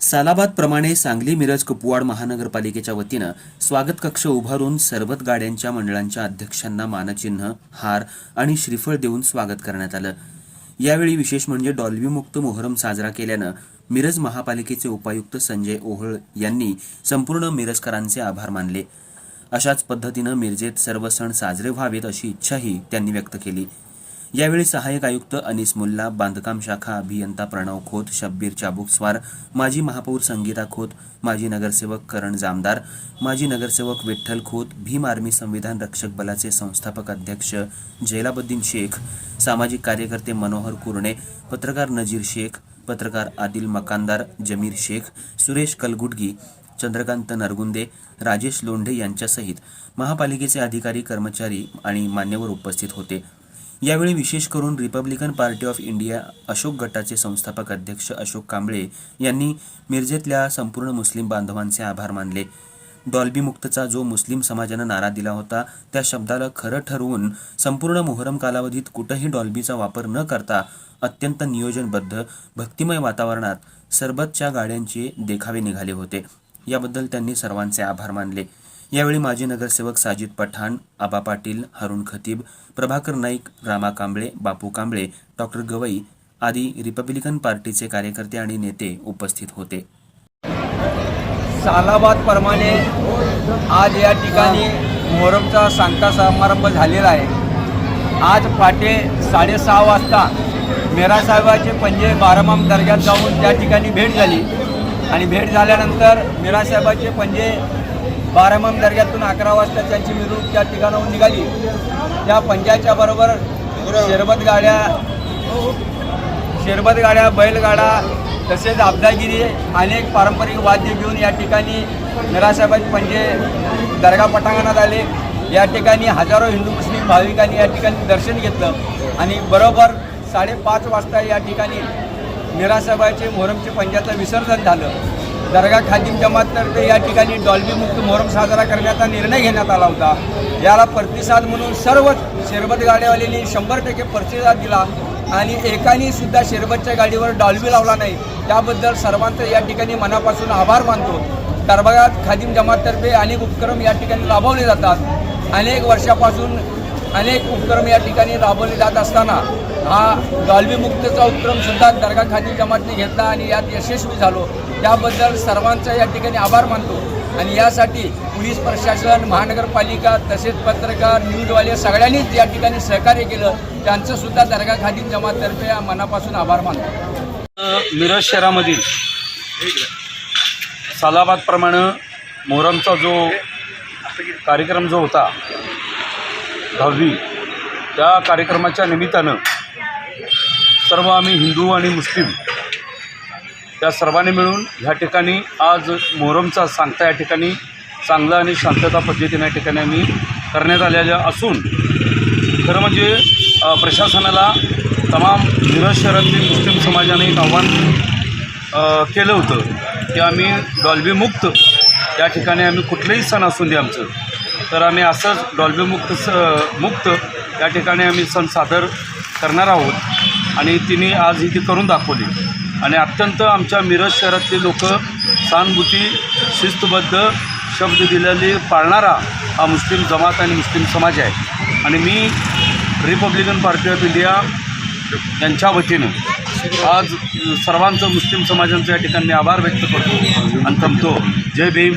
सालाबादप्रमाणे सांगली मिरज कुपवाड महानगरपालिकेच्या वतीनं स्वागत कक्ष उभारून सरबत गाड्यांच्या मंडळांच्या अध्यक्षांना मानचिन्ह हार आणि श्रीफळ देऊन स्वागत करण्यात आलं. यावेळी विशेष म्हणजे डॉल्बीमुक्त मोहरम साजरा केल्यानं मिरज महापालिकेचे उपायुक्त संजय ओहळ यांनी संपूर्ण मिरजकरांचे आभार मानले. अशाच पद्धतीनं मिरजेत सर्व सण साजरे व्हावेत अशी इच्छाही त्यांनी व्यक्त केली. यावेळी सहाय्यक आयुक्त अनिस मुल्ला बांधकाम शाखा अभियंता प्रणव खोत शब्बीर चाबुकस्वार माजी महापौर संगीता खोत माजी नगरसेवक करण जामदार माजी नगरसेवक विठ्ठल खोत भीम आर्मी संविधान रक्षक बलाचे संस्थापक अध्यक्ष जैलाबद्दीन शेख सामाजिक कार्यकर्ते मनोहर कुरणे पत्रकार नजीर शेख पत्रकार आदिल मकानदार जमीर शेख सुरेश कलगुडगी चंद्रकांत नरगुंदे राजेश लोंढे यांच्यासहित महापालिकेचे अधिकारी कर्मचारी आणि मान्यवर उपस्थित होते. यावेळी विशेष करून Republican Party of India Ashok गटाचे संस्थापक अध्यक्ष अशोक कांबळे यांनी मिरजेतल्या संपूर्ण मुस्लिम बांधवांचे आभार मानले. डॉल्बी मुक्तचा जो मुस्लिम समाजानं नारा दिला होता त्या शब्दाला खरं ठरवून संपूर्ण मोहरम कालावधीत कुठंही डॉल्बीचा वापर न करता अत्यंत नियोजनबद्ध भक्तिमय वातावरणात सरबतच्या गाड्यांचे देखावे निघाले होते. याबद्दल त्यांनी सर्वांचे आभार मानले. यावेळी माजी नगरसेवक साजिद पठाण आबा पाटील हरुण खतीब प्रभाकर नाईक रामा कांबळे बापू कांबळे डॉक्टर गवई आदी रिपब्लिकन पार्टीचे कार्यकर्ते आणि नेते उपस्थित होते. सालाबाद प्रमाणे आज या ठिकाणी मोहरमचा सांगता समारंभ झालेला आहे. आज पहाटे साडेसहा वाजता मेरासाहेबाचे पंजे बारामाम दर्ग्यात जाऊन त्या ठिकाणी भेट झाली. आणि भेट झाल्यानंतर मिरासाहेबाचे पंजे बारामम दर्ग्यातून अकरा वाजता त्यांची मिरवणूक त्या ठिकाणाहून निघाली. त्या पंजाच्या बरोबर शेरबत गाड्या शेरबत गाड्या बैलगाडा तसेच आपदागिरी अनेक पारंपरिक वाद्य घेऊन या ठिकाणी मिरासाहेबाचे पंजे दर्गा पटांगणात आले. या ठिकाणी हजारो हिंदू मुस्लिम भाविकांनी या ठिकाणी दर्शन घेतलं. आणि बरोबर साडेपाच वाजता या ठिकाणी मिरासाहेबाचे मोहरमचे पंजाचं विसर्जन झालं. दर्गा खादिम जमाततर्फे या ठिकाणी डॉल्बी मुक्त मोहरम साजरा करण्याचा निर्णय घेण्यात आला होता. याला प्रतिसाद म्हणून सर्व शेरबत गाड्यावाल्यांनी शंभर टक्के प्रतिसाद दिला आणि एकाने सुद्धा शेरबतच्या गाडीवर डॉल्बी लावला नाही. त्याबद्दल सर्वांचं या ठिकाणी मनापासून आभार मानतो. दरबागात खादिम जमाततर्फे अनेक उपक्रम या ठिकाणी राबवले जातात. अनेक वर्षापासून अनेक उपक्रम या ठिकाणी राबवले जात असताना हा डॉल्बी मुक्तचा उपक्रम सुद्धा दर्गा जमातने घेतला आणि यात यशस्वी झालो. त्याबद्दल सर्वांचा या ठिकाणी आभार मानतो. आणि यासाठी पोलीस प्रशासन महानगरपालिका तसेच पत्रकार न्यूजवाले सगळ्यांनीच या ठिकाणी सहकार्य केलं. त्यांचं सुद्धा दर्गा खादिम जमाततर्फे मनापासून आभार मानतो. मिरज शहरामधील सालाबादप्रमाणे मोहरमचा जो कार्यक्रम जो होता दहावी त्या कार्यक्रमाच्या निमित्तानं सर्व आम्ही हिंदू आणि मुस्लिम त्या सर्वांनी मिळून ह्या ठिकाणी आज मोहरमचा सांगता या ठिकाणी चांगला आणि शांतता पद्धतीने या ठिकाणी आम्ही करण्यात आलेल्या असून खरं म्हणजे प्रशासनाला तमाम मिरज शहरातील मुस्लिम समाजाने एक आव्हान केलं होतं की आम्ही डॉल्बी मुक्त ठिकाणी आम्ही कुठलंही सण असून दे आमचं. तर आम्ही असंच डॉल्बी मुक्त स मुक्त या ठिकाणी आम्ही सण सादर करणार आहोत. आणि तिने आज ही ती करून दाखवली. आणि अत्यंत आमच्या मिरज शहरातले लोक सहानुभूती शिस्तबद्ध शब्द दिलेली पाळणारा हा मुस्लिम जमात आणि मुस्लिम समाज आहे. आणि मी रिपब्लिकन पार्टी ऑफ इंडिया यांच्या वतीनं आज सर्वांचं मुस्लिम समाजांचं या ठिकाणी आभार व्यक्त करतो आणि थांबतो. जय भीम.